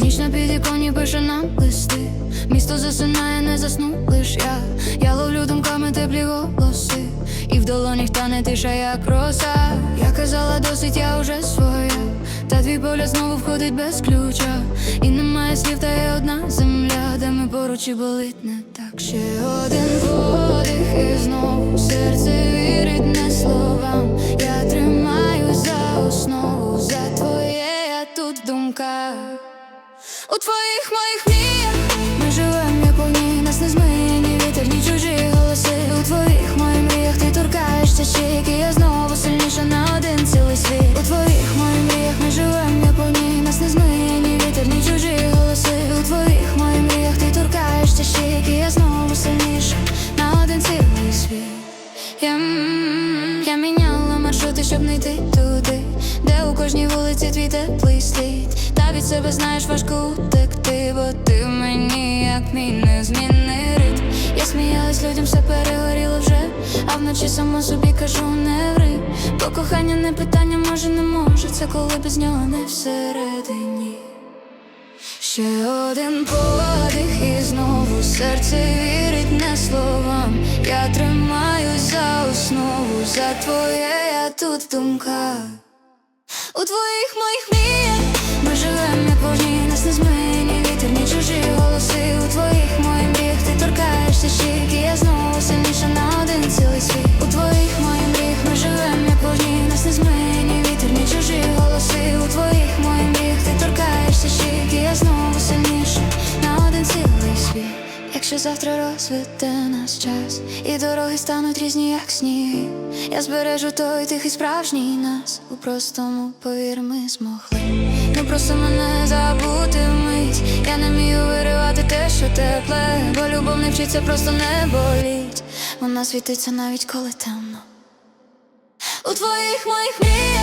Ніч на підіконі пише нам листи. Місто засинає, не заснув лиш я. Я ловлю думками теплі голоси. І в долонях тане тиша, як роса. Я казала, досить, я уже своя Та твій погляд знову входить без ключа. І немає слів, та є одна поруч болить не так Ще один подих і знову серце вірить не словам. Я тримаю за основу, за твоє я тут в думках. У твоїх моїх мріях світ. Я, я міняла маршрути, щоб не йти туди, де у кожній вулиці твій теплий слід. Та від себе знаєш важко утекти, бо ти мені, як мій незмінний ритм. Я сміялась людям, все перегоріло вже, а вночі сама собі кажу, не ври. Бо кохання не питання, може, не може. Це коли без нього не всередині. Ще один подих і знову серце вірить не словам. Тримаю за твоє я тут в думках. У твоїх моїх мріях ми живемо як вогні, нас не змиє ні вітер, ні чужі голоси. У твоїх моїх мріях ти торкаєшся щіки, Якщо завтра розведе нас час, і дороги стануть різні, як сніги, я збережу той тихий справжній нас. У простому повір, ми змогли. Ну просто мене забути вмить. Я не вмію виривати те, що тепле, бо любов не вчиться, просто не боліть. Вона світиться навіть коли темно. У твоїх моїх мріях